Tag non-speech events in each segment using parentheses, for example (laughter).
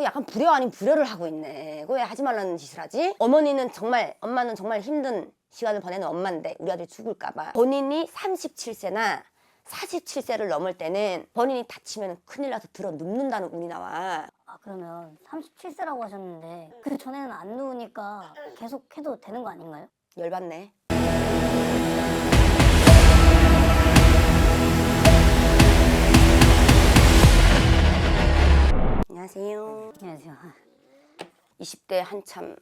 그 약간 불효 아닌 불효를 하고 있네. 그왜 하지 말라는 짓을 하지? 어머니는 정말 엄마는 정말 힘든 시간을 보내는 엄마인데 우리 아들이 죽을까봐 본인이 37세나 47세를 넘을 때는 본인이 다치면 큰일 나서 들어 눕는다는 운이 나와. 아 그러면 37세라고 하셨는데 그 전에는 안 누우니까 계속 해도 되는 거 아닌가요? 열받네. 안녕하세요. 안녕하세요. 20대 한참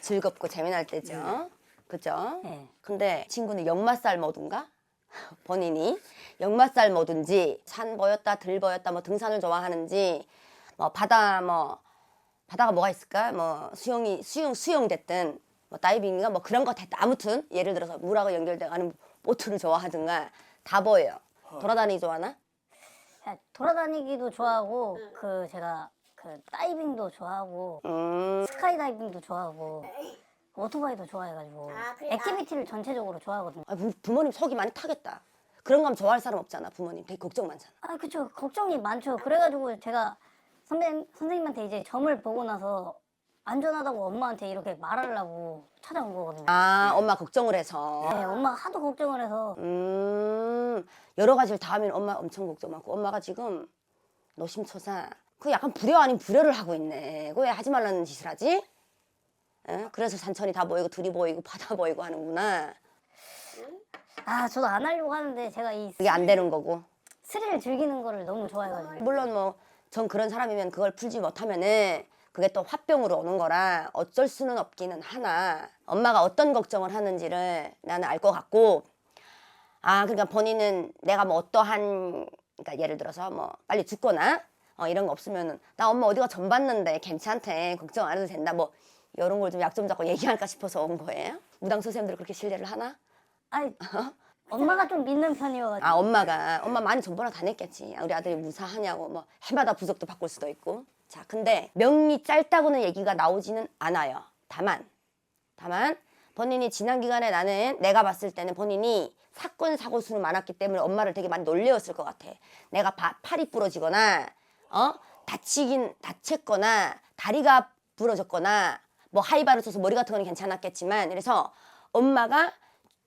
즐겁고 재미날 때죠. 그죠? 네. 근데 친구는 역마살 모든가? (laughs) 본인이 역마살 모든지 산 보였다 들 보였다 뭐 등산을 좋아하는지 뭐 바다 뭐 바다가 뭐가 있을까? 뭐 수영이 수영 수영 됐든 뭐 다이빙인가 뭐 그런 거 됐다. 아무튼 예를 들어서 물하고 연결돼 가는 보트를 좋아하든가 다 보여요. 돌아다니기 좋아하나? 야, 돌아다니기도 좋아하고 그 제가 그 다이빙도 좋아하고 음. 스카이다이빙도 좋아하고 오토바이도 좋아해가지고 아, 그래. 액티비티를 전체적으로 좋아하거든요. 아, 부, 부모님 속이 많이 타겠다. 그런 거 좋아할 사람 없잖아. 부모님 되게 걱정 많잖아. 아 그쵸 걱정이 많죠. 그래가지고 제가 선배 선생님한테 이제 점을 보고 나서 안전하다고 엄마한테 이렇게 말하려고 찾아온 거거든요. 아, 엄마 걱정을 해서. 네, 엄마 하도 걱정을 해서 음, 여러 가지를 다 하면 엄마 엄청 걱정 많고 엄마가 지금 노심초사 그 약간 불효 아닌 불효를 하고 있네. 그왜 하지 말라는 짓을 하지? 에? 그래서 산천이 다 보이고 들이 보이고 바다 보이고 하는구나. 아 저도 안 하려고 하는데 제가 이 그게 안 되는 거고. 스릴 즐기는 거를 너무 좋아해가지고 물론 뭐 전 그런 사람이면 그걸 풀지 못하면은 그게 또 화병으로 오는 거라 어쩔 수는 없기는 하나. 엄마가 어떤 걱정을 하는지를 나는 알 것 같고 아 그러니까 본인은 내가 뭐 어떠한 그러니까 예를 들어서 뭐 빨리 죽거나 어, 이런 거 없으면은 나 엄마 어디가 전 봤는데 괜찮대. 걱정 안 해도 된다. 뭐 이런 걸 좀 약 좀 잡고 얘기할까 싶어서 온 거예요? 무당 선생님들 그렇게 신뢰를 하나? 아니 엄마가 좀 믿는 편이어가지고. 아 엄마가. 엄마 많이 전보나 다녔겠지. 우리 아들이 무사하냐고 뭐 해마다 부적도 바꿀 수도 있고 자 근데 명이 짧다고는 얘기가 나오지는 않아요. 다만 다만 본인이 지난 기간에 나는 내가 봤을 때는 본인이 사건 사고 수는 많았기 때문에 엄마를 되게 많이 놀래웠을 것 같아. 내가 바- 팔이 부러지거나 어? 다치긴 다쳤거나 다리가 부러졌거나 뭐 하이바를 쳐서 머리 같은 건 괜찮았겠지만 그래서 엄마가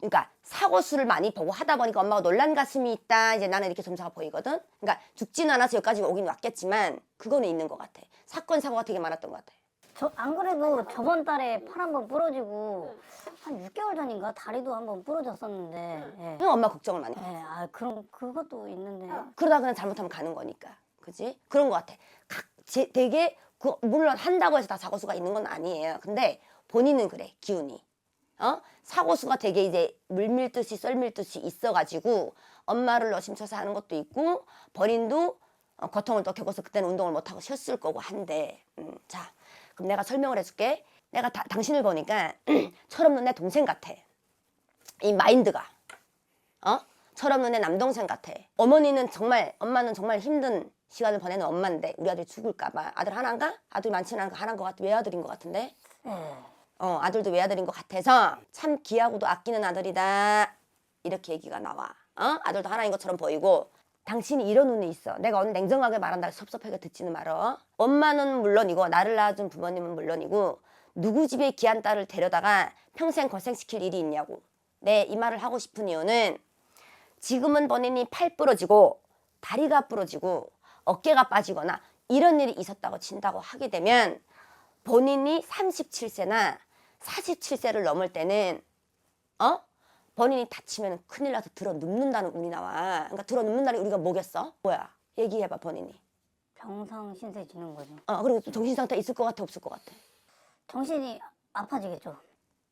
그러니까 사고 수를 많이 보고 하다 보니까 엄마가 놀란 가슴이 있다. 이제 나는 이렇게 점사가 보이거든. 그러니까 죽지는 않아서 여기까지 오긴 왔겠지만 그거는 있는 것 같아. 사건 사고가 되게 많았던 것 같아. 저 안 그래도 저번 달에 팔 한 번 부러지고 한 6개월 전인가 다리도 한 번 부러졌었는데 예. 그냥 엄마 걱정을 많이. 해. 예, 아 그런 그것도 있는데 그러다 그냥 잘못하면 가는 거니까. 그지? 그런 것 같아. 각 제, 되게 그 물론 한다고 해서 다 사고 수가 있는 건 아니에요. 근데 본인은 그래 기운이. 어? 사고 수가 되게 이제 물밀듯이 썰밀듯이 있어가지고 엄마를 노심쳐서 하는 것도 있고 본인도 어, 고통을 또 겪어서 그때는 운동을 못하고 쉬었을 거고 한데 음, 자 그럼 내가 설명을 해줄게 내가 다- 당신을 보니까 (clears throat) 철없는 내 동생 같아 이 마인드가 어? 철없는 내 남동생 같아 어머니는 정말 엄마는 정말 힘든 시간을 보내는 엄마인데 우리 아들이 죽을까봐 아들 하나인가? 아들 많지는 않고 하나인 것 같아 외아들인 것 같은데 예. 어, 아들도 외아들인 것 같아서 참 귀하고도 아끼는 아들이다. 이렇게 얘기가 나와. 어? 아들도 하나인 것처럼 보이고 당신이 이런 눈이 있어. 내가 오늘 냉정하게 말한다 섭섭하게 듣지는 말어. 엄마는 물론이고 나를 낳아준 부모님은 물론이고 누구 집에 귀한 딸을 데려다가 평생 고생시킬 일이 있냐고. 내 이 말을 하고 싶은 이유는 지금은 본인이 팔 부러지고 다리가 부러지고 어깨가 빠지거나 이런 일이 있었다고 친다고 하게 되면 본인이 37세나 47세를 넘을 때는 어? 본인이 다치면 큰일 나서 들어 눕는다는 운이 나와. 그러니까 들어 눕는다는 우리가 뭐겠어? 뭐야? 얘기해봐 본인이. 병상 신세 지는 거죠. 어 그리고 또 정신 상태 있을 것 같아 없을 것 같아. 정신이 아파지겠죠.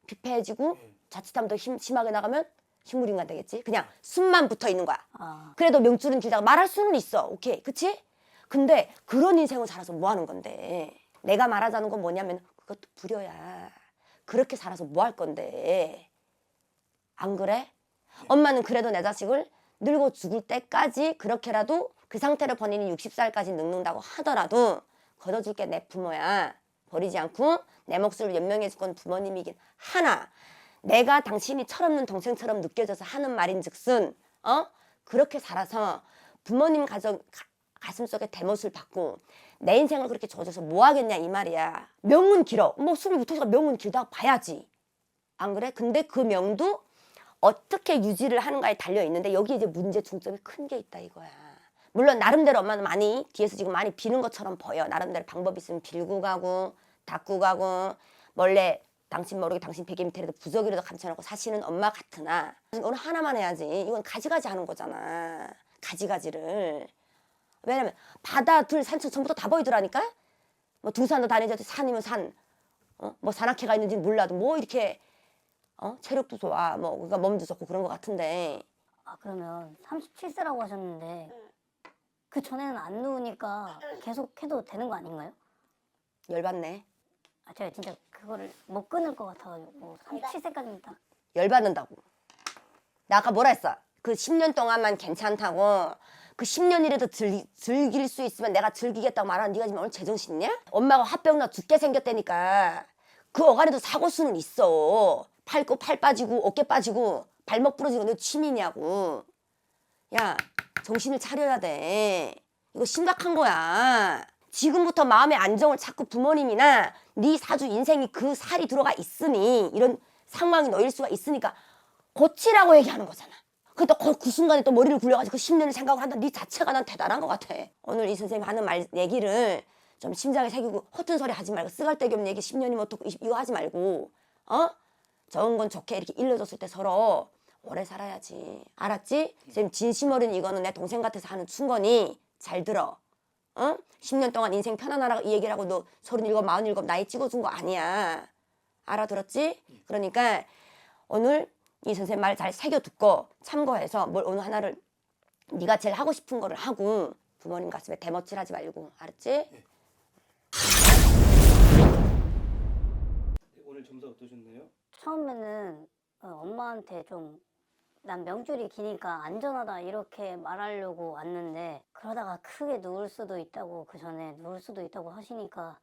피폐해지고 자칫하면 더 힘, 심하게 나가면 식물인간 되겠지. 그냥 숨만 붙어 있는 거야. 아 그래도 명줄은 길다가 말할 수는 있어. 오케이. 그치? 근데 그런 인생을 살아서 뭐 하는 건데? 내가 말하자는 건 뭐냐면 그것도 불효야. 그렇게 살아서 뭐 할 건데? 안 그래? 엄마는 그래도 내 자식을 늙어 죽을 때까지 그렇게라도 그 상태를 본인이 60살까지 늙는다고 하더라도 걷어줄 게 내 부모야. 버리지 않고 내 몫을 연명해 줄 건 부모님이긴 하나 내가 당신이 철없는 동생처럼 느껴져서 하는 말인 즉슨 어 그렇게 살아서 부모님 가정 가, 가슴 속에 대못을 받고 내 인생을 그렇게 져줘서 뭐 하겠냐 이 말이야. 명은 길어. 뭐 숨이 붙어서 명은 길다 봐야지. 안 그래? 근데 그 명도 어떻게 유지를 하는가에 달려 있는데 여기 이제 문제 중점이 큰 게 있다 이거야. 물론 나름대로 엄마는 많이 뒤에서 지금 많이 비는 것처럼 보여. 나름대로 방법 있으면 빌고 가고 닦고 가고 몰래 당신 모르게 당신 베개 밑에라도 부적이라도 감춰놓고 사시는 엄마 같으나 오늘 하나만 해야지. 이건 가지가지 하는 거잖아. 가지가지를. 왜냐면 바다 둘 산천 전부 다 보이더라니까. 뭐 두산도 다니지 산이면 산. 어? 뭐 산악회가 있는지 몰라도 뭐 이렇게 어? 체력도 좋아. 뭐 그러니까 몸도 좋고 그런 것 같은데 아 그러면 37세라고 하셨는데 그 전에는 안 누우니까 계속 해도 되는 거 아닌가요? 열받네. 아 제가 진짜 그거를 못 끊을 것 같아가지고 37세까지는 딱 열받는다고. 나 아까 뭐라 했어? 그 10년 동안만 괜찮다고 그 10년이라도 즐, 즐길 수 있으면 내가 즐기겠다고 말하는 네가 지금 오늘 제정신이냐? 엄마가 화병 나 죽게 생겼다니까 그 어간에도 사고수는 있어. 팔고 팔 빠지고 어깨 빠지고 발목 부러지고 너 취미냐고. 야 정신을 차려야 돼. 이거 심각한 거야. 지금부터 마음의 안정을 찾고 부모님이나 네 사주 인생이 그 살이 들어가 있으니 이런 상황이 놓일 수가 있으니까 고치라고 얘기하는 거잖아. 근데 또그 순간에 또 머리를 굴려가지고 그 10년을 생각을 한다. 네 자체가 난 대단한 것 같아. 오늘 이 선생님이 하는 말 얘기를 좀 심장에 새기고 허튼 소리 하지 말고 쓰갈데기 없는 얘기 10년이면 어떻고 이거 하지 말고 어? 좋은 건 좋게 이렇게 일러줬을 때 서로 오래 살아야지. 알았지? 지금 진심 어린 이거는 내 동생 같아서 하는 충건이 잘 들어. 어? 10년 동안 인생 편안하라고 이 얘기를 하고 너 37, 47 나이 찍어준 거 아니야. 알아들었지? 그러니까 오늘 이 선생님 말 잘 새겨 듣고 참고해서 뭘 오늘 하나를 네가 제일 하고 싶은 거를 하고 부모님 가슴에 대멋질하지 말고 알았지? 오늘 점수 어떠셨나요? 처음에는 어, 엄마한테 좀 난 명줄이 기니까 안전하다 이렇게 말하려고 왔는데 그러다가 크게 누울 수도 있다고 그 전에 누울 수도 있다고 하시니까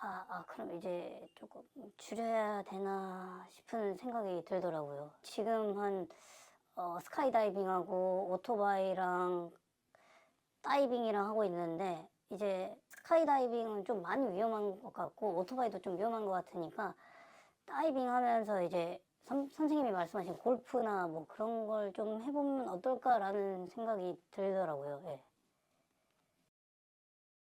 아, 아 그럼 이제 조금 줄여야 되나 싶은 생각이 들더라고요. 지금 한 어, 스카이다이빙하고 오토바이랑 다이빙이랑 하고 있는데 이제 스카이다이빙은 좀 많이 위험한 것 같고 오토바이도 좀 위험한 것 같으니까 다이빙 하면서 이제 선, 선생님이 말씀하신 골프나 뭐 그런 걸 좀 해보면 어떨까라는 생각이 들더라고요. 예.